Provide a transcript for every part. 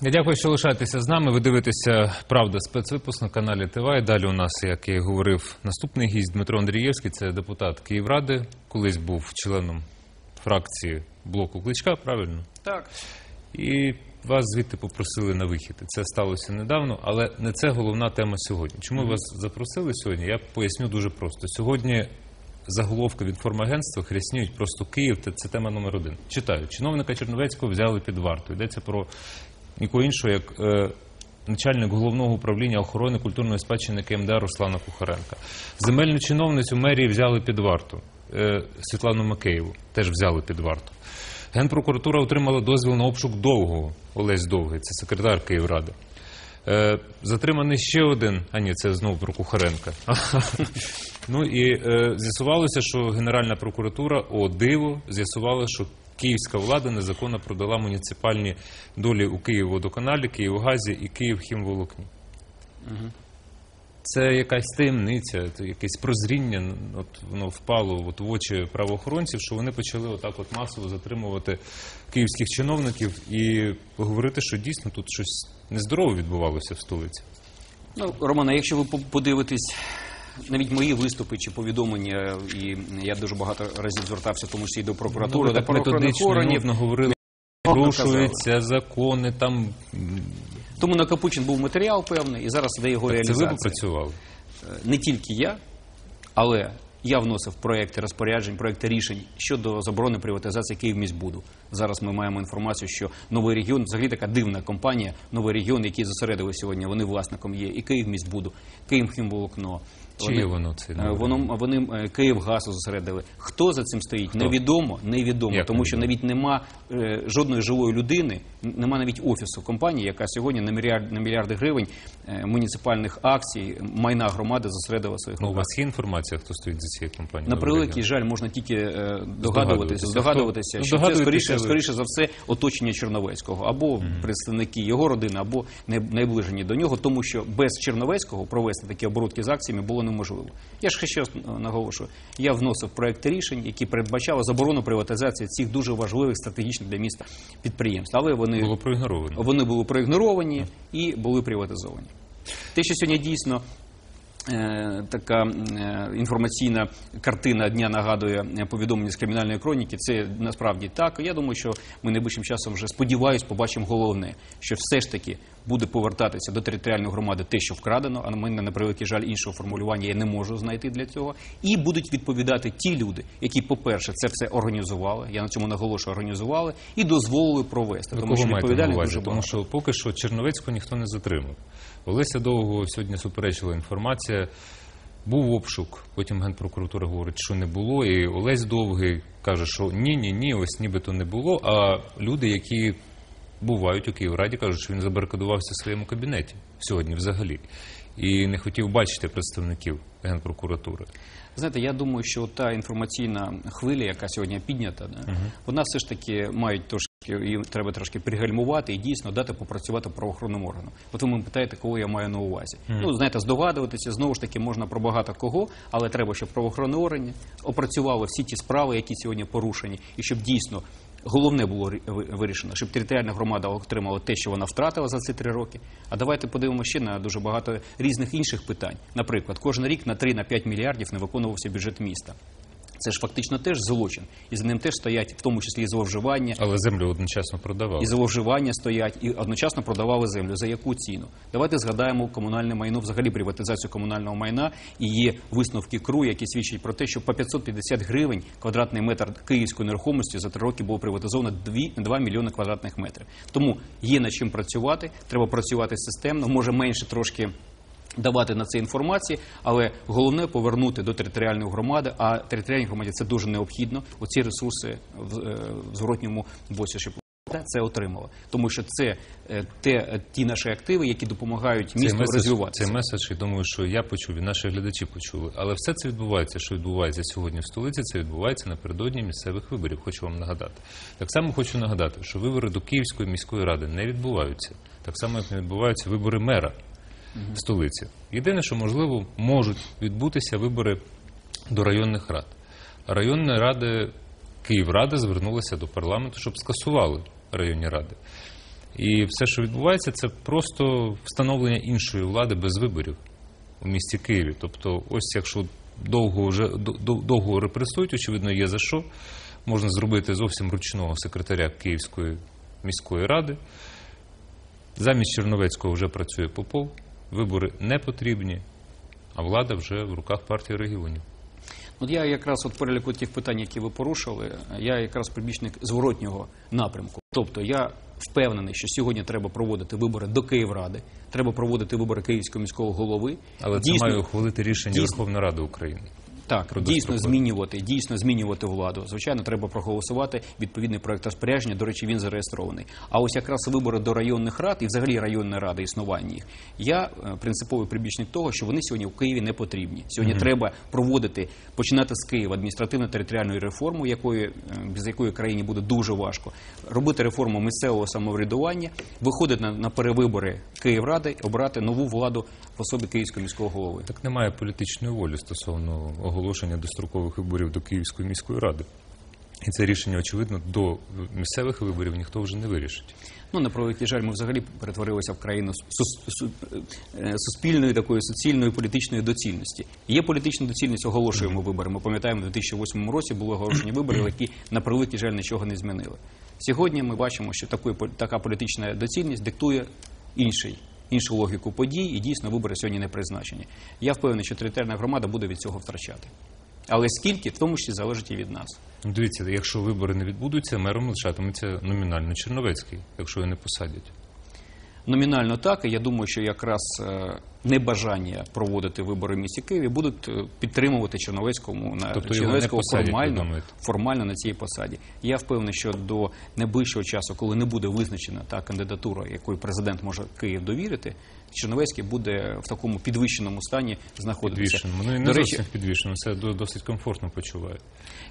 Я дякую, що лишаєтеся з нами. Ви дивитеся правда спецвипуск на каналі ТВ. І Далі у нас, як і говорив, наступний гість Дмитро Андрієвський. Це депутат Київради. Колись був членом фракції блоку Кличка. Правильно? Так. І вас звідти попросили на вихід. Це сталося недавно, але не це головна тема сьогодні. Чому вас запросили сьогодні? Я поясню дуже просто. Сьогодні заголовки від формагентства хряснюють просто Київ. Це тема номер один. Читаю. Чиновника Черновецького взяли під варту. Йдеться про нікого іншого, як е, начальник головного управління охорони культурної спадщини КМДА Руслана Кухаренка. Земельну чиновницю мерії взяли під варту. Е, Світлану Макеєву теж взяли під варту. Генпрокуратура отримала дозвіл на обшук довгого. Олесь Довгий, це секретар Київради. Е, затриманий ще один, а ні, це знову про Кухаренка. ну і з'ясувалося, що Генеральна прокуратура, о диво, з'ясувала, що київська влада незаконно продала муніципальні долі у Київводоканалі, Київгазі і Київхімволокні. Це якась таємниця, це якесь прозріння. От воно впало от в очі правоохоронців, що вони почали отак от масово затримувати київських чиновників і говорити, що дійсно тут щось нездорове відбувалося в столиці. Ну, Романа, якщо ви подивитесь навіть мої виступи чи повідомлення, і я дуже багато разів звертався, в тому числі і до прокуратури, до правоохоронних органів. говорили, порушуються закони, там Тому на Капучин був матеріал певний, і зараз де його це ви попрацювали. Е, Не тільки я, але я вносив проекти розпоряджень, проекти рішень щодо заборони приватизації Київміськбуду. Зараз ми маємо інформацію, що новий регіон, взагалі така дивна компанія, новий регіон, який зосередили сьогодні, вони власником є і Київміськбуду, Київхімволокно. Чиє воно це? Е, Воно вони е, Київгаз зосередили. Хто за цим стоїть? Хто? Невідомо, невідомо, Як тому що навіть нема е, жодної живої людини, нема навіть офісу компанії, яка сьогодні на мільярд на мільярди гривень е, муніципальних акцій, майна громади зосередила своїх Ну, у вас є інформація, хто стоїть за цією компанією? На превеликий жаль, можна тільки е, догадуватися, здогадуватися, що це скоріше, скоріше за все оточення Черновецького або представники його родини, або най- найближені до нього, тому що без Черновецького провести такі оборудки з акціями було неможливо. Я ж ще раз наголошую, я вносив проекти рішень, які передбачали заборону приватизації цих дуже важливих стратегічних для міста підприємств, але вони було проігноровано. вони були проігноровані і були приватизовані. Те, що сьогодні дійсно така е, інформаційна картина дня нагадує е, повідомлення з кримінальної кроніки, це насправді так. Я думаю, що ми найближчим часом вже сподіваюсь, побачимо головне, що все ж таки буде повертатися до територіальної громади те, що вкрадено, а на мене на превеликий жаль іншого формулювання я не можу знайти для цього. І будуть відповідати ті люди, які, по-перше, це все організували. Я на цьому наголошую, організували і дозволили провести. Ви тому що увазі? дуже Тому що поки що Черновецького ніхто не затримав. Олеся Довгого сьогодні суперечила інформація. Був обшук, потім Генпрокуратура говорить, що не було, і Олесь Довгий каже, що ні, ні, ні, ось нібито не було. А люди, які бувають у Київраді, кажуть, що він забарикадувався в своєму кабінеті сьогодні взагалі. І не хотів бачити представників Генпрокуратури. Знаєте, я думаю, що та інформаційна хвиля, яка сьогодні піднята, да, вона все ж таки мають трошки її треба трошки пригальмувати і дійсно дати попрацювати правоохоронним органам. От ви мене питаєте, кого я маю на увазі. Ну знаєте, здогадуватися знову ж таки можна про багато кого, але треба, щоб правоохоронні органи опрацювали всі ті справи, які сьогодні порушені, і щоб дійсно. Головне було вирішено, щоб територіальна громада отримала те, що вона втратила за ці три роки. А давайте подивимося ще на дуже багато різних інших питань. Наприклад, кожен рік на 3-5 мільярдів не виконувався бюджет міста. Це ж фактично теж злочин, і за ним теж стоять, в тому числі і зловживання, Але землю одночасно продавали. і зловживання стоять, і одночасно продавали землю. За яку ціну? Давайте згадаємо комунальне майно, взагалі приватизацію комунального майна. І є висновки КРУ, які свідчать про те, що по 550 гривень квадратний метр київської нерухомості за три роки було приватизовано 2, 2 мільйони квадратних метрів. Тому є над чим працювати. Треба працювати системно, може менше трошки. Давати на це інформації, але головне повернути до територіальної громади. А територіальній громаді це дуже необхідно. Оці ресурси в, е, зворотньому боці, щоб це отримала, тому що це е, те ті наші активи, які допомагають місту розвиватися. Цей меседж, я думаю, що я почув і наші глядачі почули. Але все це відбувається, що відбувається сьогодні в столиці, це відбувається напередодні місцевих виборів. Хочу вам нагадати. Так само хочу нагадати, що вибори до Київської міської ради не відбуваються. Так само, як не відбуваються вибори мера столиці. Єдине, що можливо можуть відбутися вибори до районних рад. Районні ради Київрада звернулася до парламенту, щоб скасували районні ради. І все, що відбувається, це просто встановлення іншої влади без виборів у місті Києві. Тобто, ось якщо довго вже до- до- довго репресують, очевидно, є за що. Можна зробити зовсім ручного секретаря Київської міської ради. Замість Черновецького вже працює Попов. Вибори не потрібні, а влада вже в руках партії регіонів. От я якраз от переліку тих питань, які ви порушили, я якраз прибічник зворотнього напрямку. Тобто я впевнений, що сьогодні треба проводити вибори до Київради, треба проводити вибори Київського міського голови. Але Дійсно- це має ухвалити рішення дійсно- Верховної Ради України. Так, дійсно змінювати, дійсно змінювати владу. Звичайно, треба проголосувати відповідний проект розпорядження. До речі, він зареєстрований. А ось якраз вибори до районних рад і взагалі районної ради існування їх. Я е, принциповий прибічник того, що вони сьогодні в Києві не потрібні. Сьогодні треба проводити, починати з Києва адміністративно-територіальну реформу, якої е, без якої країні буде дуже важко. Робити реформу місцевого самоврядування, виходити на, на перевибори Київради, обрати нову владу в особі Київського міського голови. Так немає політичної волі стосовно оголошення дострокових виборів до Київської міської ради. І це рішення, очевидно, до місцевих виборів ніхто вже не вирішить. Ну, на превеликий жаль, ми взагалі перетворилися в країну е, суспільної такої суцільної політичної доцільності. Є політична доцільність, оголошуємо вибори. Ми пам'ятаємо, у 2008 році були оголошені вибори, які на превеликий жаль нічого не змінили. Сьогодні ми бачимо, що пол- така політична доцільність диктує інший. Іншу логіку подій, і дійсно вибори сьогодні не призначені. Я впевнений, що територіальна громада буде від цього втрачати. Але скільки, в тому числі залежить і від нас. Ну, дивіться, якщо вибори не відбудуться, мером лишатиметься номінально Черновецький, якщо його не посадять. Номінально так, і я думаю, що якраз е, небажання проводити вибори в місті Києві будуть е, підтримувати Черновецькому на Тобто Черновецького формально, формально на цій посаді. Я впевнений, що до найближчого часу, коли не буде визначена та кандидатура, якою президент може Київ довірити, Черновецький буде в такому підвищеному стані знаходитися. Підвішеному. Ну і не До речі, зовсім підвішеному, це до- досить комфортно почуває.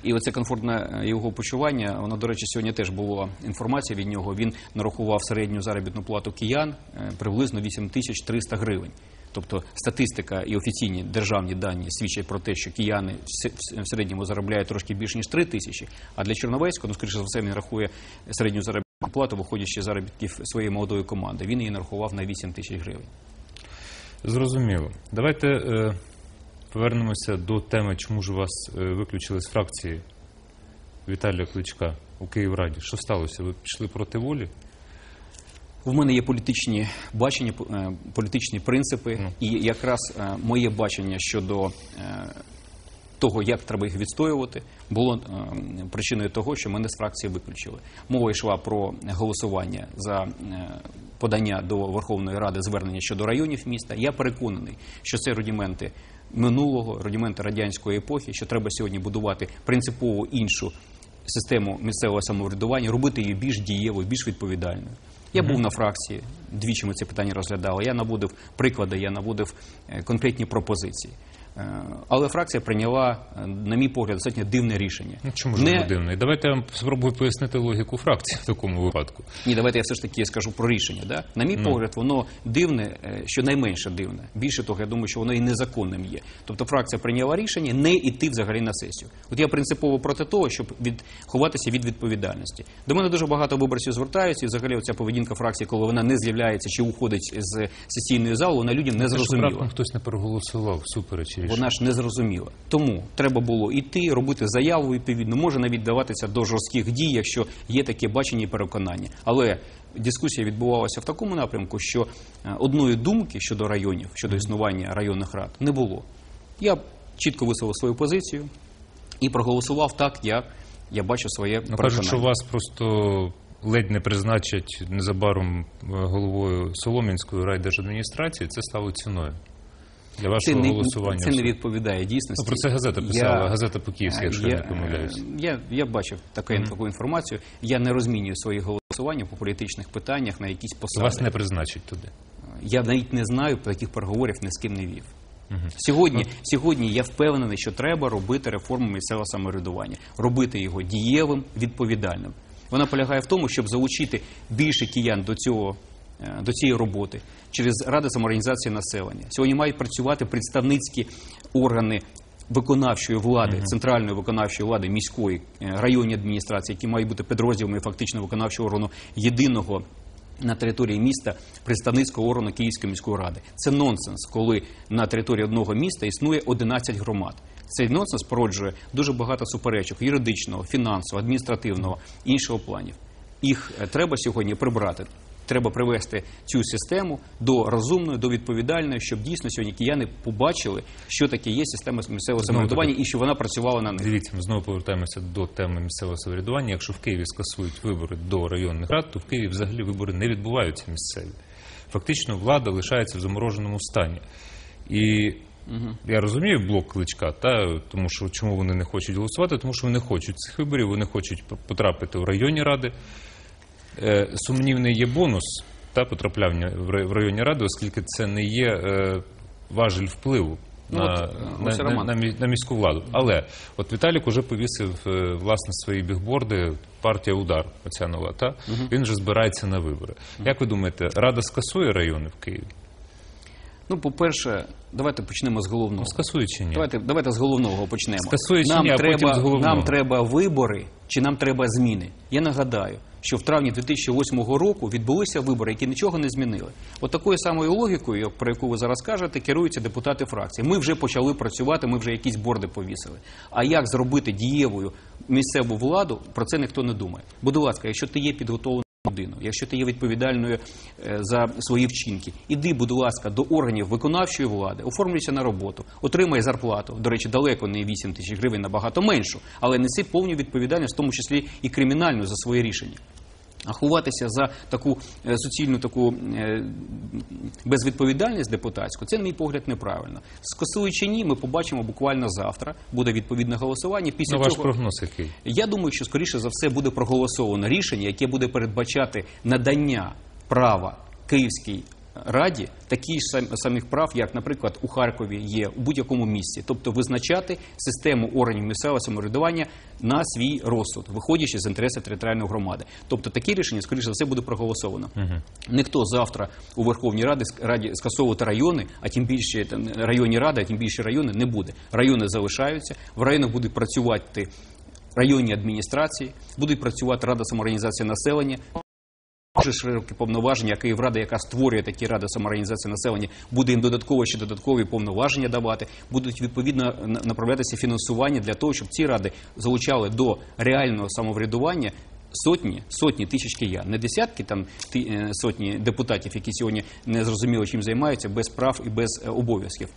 і оце комфортне е, його почування. Воно, до речі, сьогодні теж була інформація від нього. Він нарахував середню заробітну плату киян е, приблизно 8300 гривень. Тобто статистика і офіційні державні дані свідчать про те, що кияни в середньому заробляють трошки більше ніж 3 тисячі. А для Чорновецького, ну скоріше за все, він рахує середню заробітну плату, виходячи з заробітків своєї молодої команди. Він її нарахував на 8 тисяч гривень. Зрозуміло. Давайте е, повернемося до теми, чому ж вас е, виключили з фракції Віталія Кличка у Київраді. Що сталося? Ви пішли проти волі? В мене є політичні бачення, е, політичні принципи, і якраз е, моє бачення щодо е, того, як треба їх відстоювати, було причиною того, що мене з фракції виключили. Мова йшла про голосування за подання до Верховної Ради звернення щодо районів міста. Я переконаний, що це рудіменти минулого, рудіменти радянської епохи, що треба сьогодні будувати принципово іншу систему місцевого самоврядування, робити її більш дієвою, більш відповідальною. Я був на фракції, двічі ми це питання розглядали. Я наводив приклади, я наводив е, конкретні пропозиції. Е, Але фракція прийняла, е, на мій погляд, достатньо дивне рішення. Ну, чому ж Не- дивне? Давайте я вам спробую пояснити логіку фракції в такому випадку. Ні, давайте я все ж таки скажу про рішення. Да? На мій погляд, воно дивне, е, щонайменше дивне. Більше того, я думаю, що воно і незаконним є. Тобто фракція прийняла рішення не йти взагалі на сесію. От я принципово проти того, щоб від, ховатися від відповідальності. До мене дуже багато виборців звертаються, і взагалі оця поведінка фракції, коли вона не з'являється чи уходить з сесійної зали, вона людям не зрозуміла. хтось не проголосував всупереч рішення. Вона ж не зрозуміла. Тому треба було йти, робити заяву відповідно, може навіть даватися до жорстких дій, якщо є таке бачення і переконання. Але дискусія відбувалася в такому напрямку, що е, одної думки щодо районів, щодо існування районних рад, не було. Я чітко висловив свою позицію і проголосував так, як я бачу своє Ну, переконання. кажуть, що вас просто ледь не призначать незабаром е, головою Солом'янської райдержадміністрації. Це стало ціною для це вашого не, голосування. це не відповідає дійсності. Ну, про це газета писала, газета по-київськи, якщо я не помиляюсь. Я, я бачив таку, таку інформацію. Я не розмінюю свої голосування по політичних питаннях на якісь посади. Вас не призначать туди. Я навіть не знаю, про таких переговорів ні з ким не вів. Сьогодні, сьогодні я впевнений, що треба робити реформу місцевого самоврядування, робити його дієвим, відповідальним. Вона полягає в тому, щоб залучити більше киян до цього. Е, До цієї роботи через ради самоорганізації населення сьогодні мають працювати представницькі органи виконавчої влади, центральної виконавчої влади, міської е, районні адміністрації, які мають бути підрозділами фактично виконавчого органу єдиного на території міста представницького органу Київської міської ради. Це нонсенс, коли на території одного міста існує 11 громад. Цей нонсенс породжує дуже багато суперечок юридичного, фінансового, адміністративного іншого планів. Їх е, треба сьогодні прибрати. Треба привести цю систему до розумної, до відповідальної, щоб дійсно сьогодні кияни побачили, що таке є система місцевого самоврядування і що вона працювала на них. Дивіться, ми знову повертаємося до теми місцевого самоврядування. Якщо в Києві скасують вибори до районних рад, то в Києві взагалі вибори не відбуваються місцеві. Фактично, влада лишається в замороженому стані. І я розумію блок кличка, та тому що чому вони не хочуть голосувати, тому що вони хочуть цих виборів, вони хочуть потрапити в районні ради. Е, сумнівний є бонус та потрапляння в рай- в районні ради, оскільки це не є е, важель впливу. Ну, на, от, на, на, на, міську владу. Але от Віталік уже повісив е, власне свої бігборди. Партія удар, оця нова. Та він вже збирається на вибори. Як ви думаєте, рада скасує райони в Києві? Ну, по-перше, давайте почнемо з головного. Ну, скасує чи ні? Давайте, давайте з головного почнемо. Скасує чи нам, ні, а треба, потім з головного. нам треба вибори чи нам треба зміни. Я нагадаю, що в травні 2008 року відбулися вибори, які нічого не змінили. От такою самою логікою, про яку ви зараз кажете, керуються депутати фракції. Ми вже почали працювати, ми вже якісь борди повісили. А як зробити дієвою місцеву владу, про це ніхто не думає. Будь ласка, якщо ти є підготовлений людину, якщо ти є відповідальною е, за свої вчинки, іди, будь ласка, до органів виконавчої влади, оформлюйся на роботу, отримай зарплату. До речі, далеко не 8 тисяч гривень, набагато меншу, але неси повну відповідальність, в тому числі і кримінальну за своє рішення. А ховатися за таку е, суцільну таку е, безвідповідальність депутатську, це, на мій погляд, неправильно. Скасують чи ні, ми побачимо буквально завтра. Буде відповідне голосування. Після Ну, ваш цього прогноз який? я думаю, що скоріше за все буде проголосовано рішення, яке буде передбачати надання права Київській раді такі ж сам- самих прав, як, наприклад, у Харкові є у будь-якому місці, тобто визначати систему органів місцевого самоврядування на свій розсуд, виходячи з інтересів територіальної громади. Тобто такі рішення, скоріше за все, буде проголосовано. Ніхто завтра у Верховній Раді раді скасовувати райони, а тим більше там, районні ради, а тим більше райони не буде. Райони залишаються, в районах будуть працювати районні адміністрації, будуть працювати рада самоорганізації населення. Дуже широкі повноваження, Київрада, яка створює такі ради самоорганізації населення, буде їм додатково ще додаткові повноваження давати, будуть відповідно направлятися фінансування для того, щоб ці ради залучали до реального самоврядування сотні, сотні тисяч киян, не десятки там е, сотні депутатів, які сьогодні не зрозуміло чим займаються, без прав і без е, обов'язків.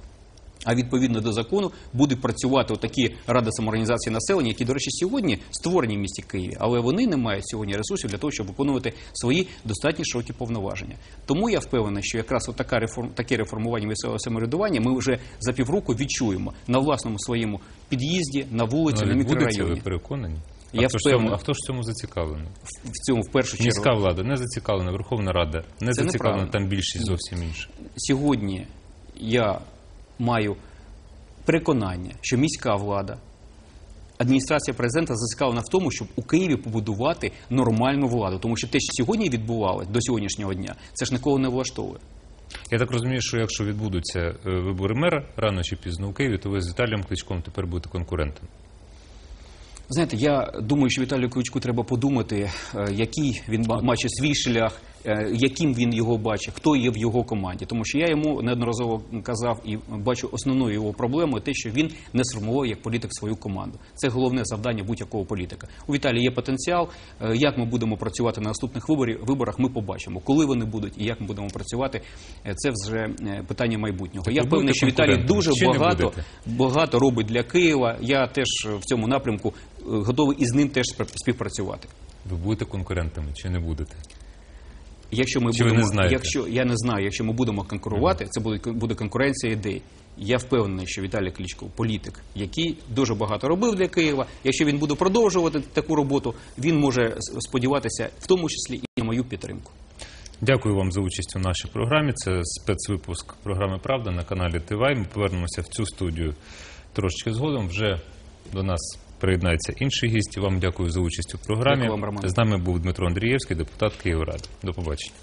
А відповідно до закону будуть працювати отакі ради самоорганізації населення, які, до речі, сьогодні створені в місті Києві, але вони не мають сьогодні ресурсів для того, щоб виконувати свої достатньо широкі повноваження. Тому я впевнений, що якраз отака реформ, таке реформування місцевого самоврядування ми вже за півроку відчуємо на власному своєму під'їзді, на вулиці, Ну, на відбудеться, ви мікрорайоні. переконані? Я а, хто ж цьому, а хто ж в цьому зацікавлений? В цьому в першу чергу Міська влада не зацікавлена, Верховна Рада не Це зацікавлена, там більшість зовсім інша. сьогодні я маю переконання, що міська влада, адміністрація президента зацікавлена в тому, щоб у Києві побудувати нормальну владу. Тому що те, що сьогодні відбувалося до сьогоднішнього дня, це ж нікого не влаштовує. Я так розумію, що якщо відбудуться е, вибори мера рано чи пізно у Києві, то ви з Віталієм Кличком тепер будете конкурентом. Знаєте, я думаю, що Віталію Кличку треба подумати, е, який він ба- бачить свій шлях, яким він його бачить, хто є в його команді. Тому що я йому неодноразово казав і бачу основною його проблемою те, що він не сформував як політик свою команду. Це головне завдання будь-якого політика. У Віталія є потенціал. Е, Як ми будемо працювати на наступних виборах, ми побачимо. Коли вони будуть і як ми будемо працювати, е, це вже е, питання майбутнього. Так я впевнений, що Віталій дуже чи багато багато робить для Києва. Я теж в цьому напрямку е, готовий із ним теж співпрацювати. Ви будете конкурентами чи не будете? Якщо ми Чи ви будемо, не знаєте? якщо я не знаю, якщо ми будемо конкурувати, це буде буде конкуренція ідей. Я впевнений, що Віталій Кличко політик, який дуже багато робив для Києва. Якщо він буде продовжувати таку роботу, він може сподіватися, в тому числі і на мою підтримку. Дякую вам за участь у нашій програмі. Це спецвипуск програми Правда на каналі ТВАЙ. Ми повернемося в цю студію трошечки згодом. Вже до нас приєднається інший гість. Вам дякую за участь у програмі. Дякую вам, Роман. З нами був Дмитро Андрієвський, депутат Київради. До побачення.